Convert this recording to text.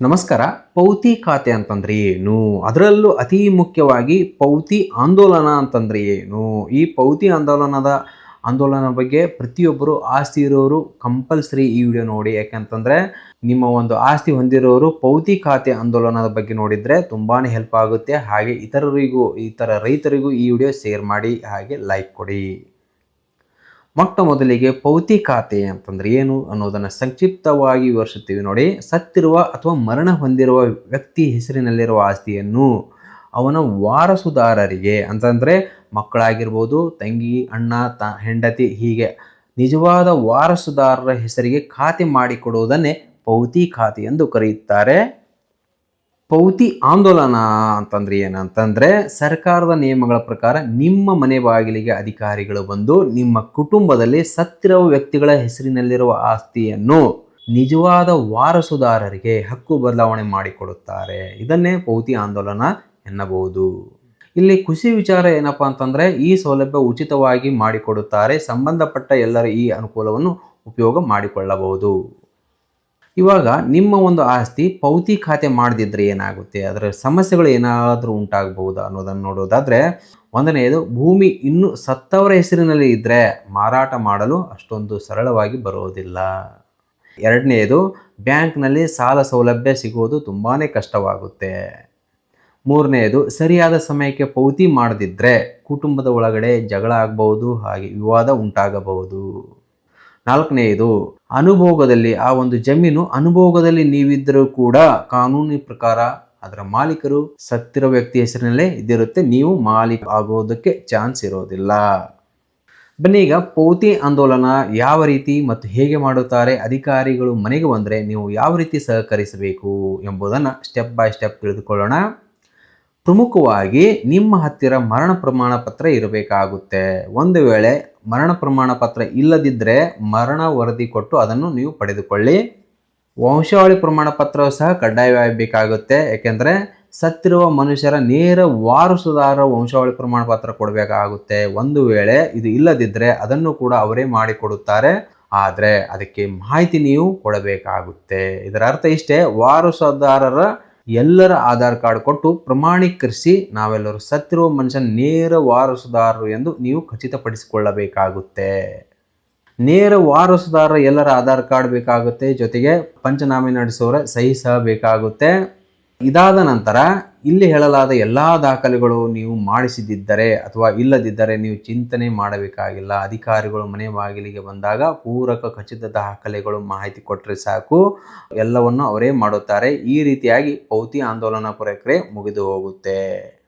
ನಮಸ್ಕಾರ. ಪೌತಿ ಖಾತೆ ಅಂತಂದ್ರೆ ಏನು? ಅದರಲ್ಲೂ ಅತಿ ಮುಖ್ಯವಾಗಿ ಪೌತಿ ಆಂದೋಲನ ಅಂತಂದ್ರೆ ಏನು? ಈ ಪೌತಿ ಆಂದೋಲನದ ಆಂದೋಲನ ಬಗ್ಗೆ ಪ್ರತಿಯೊಬ್ಬರು ಆಸ್ತಿ ಇರೋರು ಕಂಪಲ್ಸರಿ ಈ ವಿಡಿಯೋ ನೋಡಿ. ಯಾಕಂತಂದ್ರೆ ನಿಮ್ಮ ಒಂದು ಆಸ್ತಿ ಹೊಂದಿರೋರು ಪೌತಿ ಖಾತೆ ಆಂದೋಲನದ ಬಗ್ಗೆ ನೋಡಿದ್ರೆ ತುಂಬಾ ಹೆಲ್ಪ್ ಆಗುತ್ತೆ. ಹಾಗೆ ಇತರರಿಗೂ, ಇತರ ರೈತರಿಗೂ ಈ ವಿಡಿಯೋ ಶೇರ್ ಮಾಡಿ, ಹಾಗೆ ಲೈಕ್ ಕೊಡಿ. ಮೊಟ್ಟ ಮೊದಲಿಗೆ ಪೌತಿ ಖಾತೆ ಅಂತಂದ್ರೆ ಏನು ಅನ್ನೋದನ್ನು ಸಂಕ್ಷಿಪ್ತವಾಗಿ ವಿವರಿಸುತ್ತೀವಿ ನೋಡಿ. ಸತ್ತಿರುವ ಅಥವಾ ಮರಣ ಹೊಂದಿರುವ ವ್ಯಕ್ತಿ ಹೆಸರಿನಲ್ಲಿರುವ ಆಸ್ತಿಯನ್ನು ಅವನ ವಾರಸುದಾರರಿಗೆ ಅಂತಂದರೆ ಮಕ್ಕಳಾಗಿರ್ಬೋದು, ತಂಗಿ, ಅಣ್ಣ, ತ, ಹೆಂಡತಿ ಹೀಗೆ ನಿಜವಾದ ವಾರಸುದಾರರ ಹೆಸರಿಗೆ ಖಾತೆ ಮಾಡಿಕೊಡುವುದನ್ನೇ ಪೌತಿ ಖಾತೆ ಎಂದು ಕರೆಯುತ್ತಾರೆ. ಪೌತಿ ಆಂದೋಲನ ಅಂತಂದ್ರೆ ಏನಂತಂದ್ರೆ ಸರ್ಕಾರದ ನಿಯಮಗಳ ಪ್ರಕಾರ ನಿಮ್ಮ ಮನೆ ಬಾಗಿಲಿಗೆ ಅಧಿಕಾರಿಗಳು ಬಂದು ನಿಮ್ಮ ಕುಟುಂಬದಲ್ಲಿ ಸತ್ತಿರುವ ವ್ಯಕ್ತಿಗಳ ಹೆಸರಿನಲ್ಲಿರುವ ಆಸ್ತಿಯನ್ನು ನಿಜವಾದ ವಾರಸುದಾರರಿಗೆ ಹಕ್ಕು ಬದಲಾವಣೆ ಮಾಡಿಕೊಡುತ್ತಾರೆ. ಇದನ್ನೇ ಪೌತಿ ಆಂದೋಲನ ಎನ್ನಬಹುದು. ಇಲ್ಲಿ ಖುಷಿ ವಿಚಾರ ಏನಪ್ಪಾ ಅಂತಂದ್ರೆ ಈ ಸೌಲಭ್ಯ ಉಚಿತವಾಗಿ ಮಾಡಿಕೊಡುತ್ತಾರೆ. ಸಂಬಂಧಪಟ್ಟ ಎಲ್ಲರ ಈ ಅನುಕೂಲವನ್ನು ಉಪಯೋಗ ಮಾಡಿಕೊಳ್ಳಬಹುದು. ಇವಾಗ ನಿಮ್ಮ ಒಂದು ಆಸ್ತಿ ಪೌತಿ ಖಾತೆ ಮಾಡದಿದ್ದರೆ ಏನಾಗುತ್ತೆ? ಅದರ ಸಮಸ್ಯೆಗಳು ಏನಾದರೂ ಉಂಟಾಗಬಹುದಾ ಅನ್ನೋದನ್ನು ನೋಡೋದಾದರೆ, ಒಂದನೆಯದು, ಭೂಮಿ ಇನ್ನೂ ಸತ್ತವರ ಹೆಸರಿನಲ್ಲಿ ಇದ್ದರೆ ಮಾರಾಟ ಮಾಡಲು ಅಷ್ಟೊಂದು ಸರಳವಾಗಿ ಬರೋದಿಲ್ಲ. ಎರಡನೆಯದು, ಬ್ಯಾಂಕ್ನಲ್ಲಿ ಸಾಲ ಸೌಲಭ್ಯ ಸಿಗೋದು ತುಂಬಾ ಕಷ್ಟವಾಗುತ್ತೆ. ಮೂರನೆಯದು, ಸರಿಯಾದ ಸಮಯಕ್ಕೆ ಪೌತಿ ಮಾಡದಿದ್ದರೆ ಕುಟುಂಬದ ಒಳಗಡೆ ಜಗಳ ಆಗಬಹುದು, ಹಾಗೆ ವಿವಾದ ಉಂಟಾಗಬಹುದು. ನಾಲ್ಕನೆಯದು, ಅನುಭೋಗದಲ್ಲಿ, ಆ ಒಂದು ಜಮೀನು ಅನುಭೋಗದಲ್ಲಿ ನೀವಿದ್ದರೂ ಕೂಡ ಕಾನೂನಿನ ಪ್ರಕಾರ ಅದರ ಮಾಲೀಕರು ಸತ್ತಿರೋ ವ್ಯಕ್ತಿ ಹೆಸರಿನಲ್ಲೇ ಇದ್ದಿರುತ್ತೆ. ನೀವು ಮಾಲೀಕ ಆಗೋದಕ್ಕೆ ಚಾನ್ಸ್ ಇರೋದಿಲ್ಲ. ಬನ್ನಿ ಈಗ, ಪೌತಿ ಆಂದೋಲನ ಯಾವ ರೀತಿ ಮತ್ತು ಹೇಗೆ ಮಾಡುತ್ತಾರೆ, ಅಧಿಕಾರಿಗಳು ಮನೆಗೆ ಬಂದರೆ ನೀವು ಯಾವ ರೀತಿ ಸಹಕರಿಸಬೇಕು ಎಂಬುದನ್ನು ಸ್ಟೆಪ್ ಬೈ ಸ್ಟೆಪ್ ತಿಳಿದುಕೊಳ್ಳೋಣ. ಪ್ರಮುಖವಾಗಿ ನಿಮ್ಮ ಹತ್ತಿರ ಮರಣ ಪ್ರಮಾಣ ಪತ್ರ ಇರಬೇಕಾಗುತ್ತೆ. ಒಂದು ವೇಳೆ ಮರಣ ಪ್ರಮಾಣ ಪತ್ರ ಇಲ್ಲದಿದ್ದರೆ ಮರಣ ವರದಿ ಕೊಟ್ಟು ಅದನ್ನು ನೀವು ಪಡೆದುಕೊಳ್ಳಿ. ವಂಶಾವಳಿ ಪ್ರಮಾಣ ಪತ್ರವು ಸಹ ಕಡ್ಡಾಯವಾಗಬೇಕಾಗುತ್ತೆ. ಯಾಕೆಂದರೆ ಸತ್ತಿರುವ ಮನುಷ್ಯರ ನೇರ ವಾರಸುದಾರ ವಂಶಾವಳಿ ಪ್ರಮಾಣ ಪತ್ರ ಕೊಡಬೇಕಾಗುತ್ತೆ. ಒಂದು ವೇಳೆ ಇದು ಇಲ್ಲದಿದ್ದರೆ ಅದನ್ನು ಕೂಡ ಅವರೇ ಮಾಡಿಕೊಡುತ್ತಾರೆ. ಆದರೆ ಅದಕ್ಕೆ ಮಾಹಿತಿ ನೀವು ಕೊಡಬೇಕಾಗುತ್ತೆ. ಇದರ ಅರ್ಥ ಇಷ್ಟೇ, ವಾರಸುದಾರರ ಎಲ್ಲರ ಆಧಾರ್ ಕಾರ್ಡ್ ಕೊಟ್ಟು ಪ್ರಮಾಣೀಕರಿಸಿ ನಾವೆಲ್ಲರೂ ಸತ್ತಿರುವ ಮನುಷ್ಯನ ನೇರ ವಾರಸುದಾರರು ಎಂದು ನೀವು ಖಚಿತಪಡಿಸಿಕೊಳ್ಳಬೇಕಾಗುತ್ತೆ. ನೇರ ವಾರಸುದಾರರ ಎಲ್ಲರ ಆಧಾರ್ ಕಾರ್ಡ್ ಬೇಕಾಗುತ್ತೆ. ಜೊತೆಗೆ ಪಂಚನಾಮೆ ನಡೆಸೋರ ಸಹಿ ಸಹ ಬೇಕಾಗುತ್ತೆ. ಇದಾದ ನಂತರ ಇಲ್ಲಿ ಹೇಳಲಾದ ಎಲ್ಲ ದಾಖಲೆಗಳು ನೀವು ಮಾಡಿಸಿದ್ದರೆ ಅಥವಾ ಇಲ್ಲದಿದ್ದರೆ ನೀವು ಚಿಂತನೆ ಮಾಡಬೇಕಾಗಿಲ್ಲ. ಅಧಿಕಾರಿಗಳು ಮನೆ ಬಾಗಿಲಿಗೆ ಬಂದಾಗ ಪೂರಕ ಖಚಿತ ದಾಖಲೆಗಳು ಮಾಹಿತಿ ಕೊಟ್ಟರೆ ಸಾಕು. ಎಲ್ಲವನ್ನು ಅವರೇ ಮಾಡುತ್ತಾರೆ. ಈ ರೀತಿಯಾಗಿ ಪೌತಿ ಆಂದೋಲನ ಪ್ರಕ್ರಿಯೆ ಮುಗಿದು ಹೋಗುತ್ತೆ.